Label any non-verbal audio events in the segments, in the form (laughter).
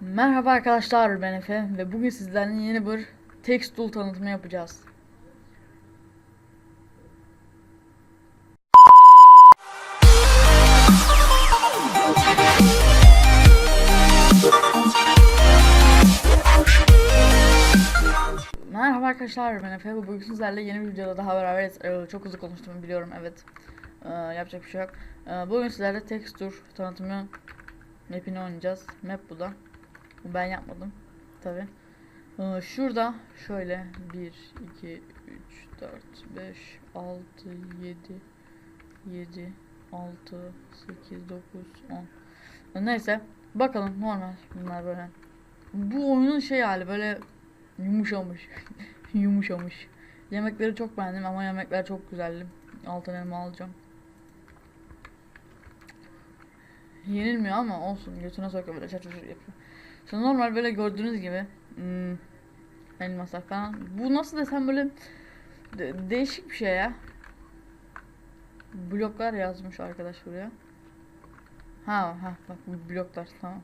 Merhaba arkadaşlar ben Efe ve bugün sizlerle yeni bir text tanıtımı yapacağız. Merhaba arkadaşlar ben Efe bugün sizlerle yeni bir videoda daha beraberiz. Ee, çok hızlı konuştum biliyorum evet. Ee, yapacak bir şey yok. Ee, bugün sizlerle texture tanıtımı map'ini oynayacağız. Map bu da. Ben yapmadım tabi. Ee, şurada şöyle 1, 2, 3, 4, 5, 6, 7, 7, 6, 8, 9, 10. Neyse bakalım normal bunlar böyle. Bu oyunun şey hali böyle yumuşamış. (laughs) yumuşamış. Yemekleri çok beğendim ama yemekler çok güzeldi. Altın elma alacağım. Yenilmiyor ama olsun. Götüne sokuyor böyle çatır yapıyor. Şimdi normal böyle gördüğünüz gibi hmm, elmaslar falan. Bu nasıl desem böyle de- değişik bir şey ya. Bloklar yazmış arkadaş buraya. Ha ha bak bloklar tamam.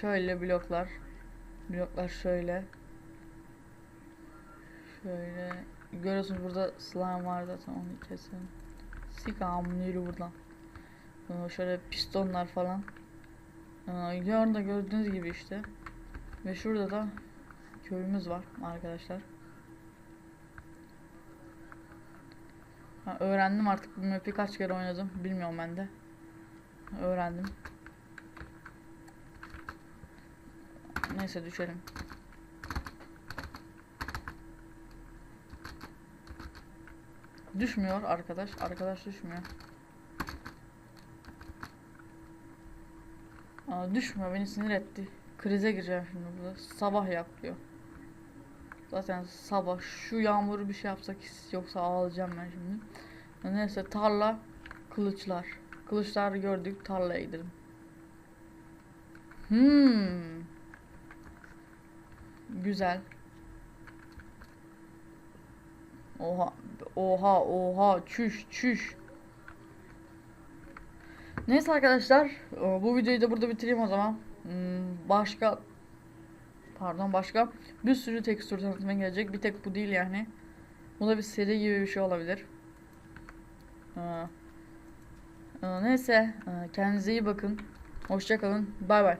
Şöyle bloklar. Bloklar şöyle. Şöyle. Görüyorsunuz burada slime var zaten onu keselim. Sik amına yürü buradan. Şöyle pistonlar falan. Ee, Yarın gördüğünüz gibi işte. Ve şurada da köyümüz var arkadaşlar. Ha, öğrendim artık bu map'i kaç kere oynadım bilmiyorum ben de. Öğrendim. Neyse düşelim. Düşmüyor arkadaş. Arkadaş düşmüyor. Aa, düşmüyor beni sinir etti. Krize gireceğim şimdi burada. Sabah yap. Zaten sabah şu yağmuru bir şey yapsak yoksa ağlayacağım ben şimdi. Neyse tarla kılıçlar. Kılıçlar gördük tarlaya gidelim. Hmm. Güzel. Oha oha oha çüş çüş. Neyse arkadaşlar e, bu videoyu da burada bitireyim o zaman. Hmm, Başka pardon başka bir sürü tekstür tanıtımı gelecek. Bir tek bu değil yani. Bu da bir seri gibi bir şey olabilir. Ee, e, Neyse e, kendinize iyi bakın. Hoşça kalın. Bay bay.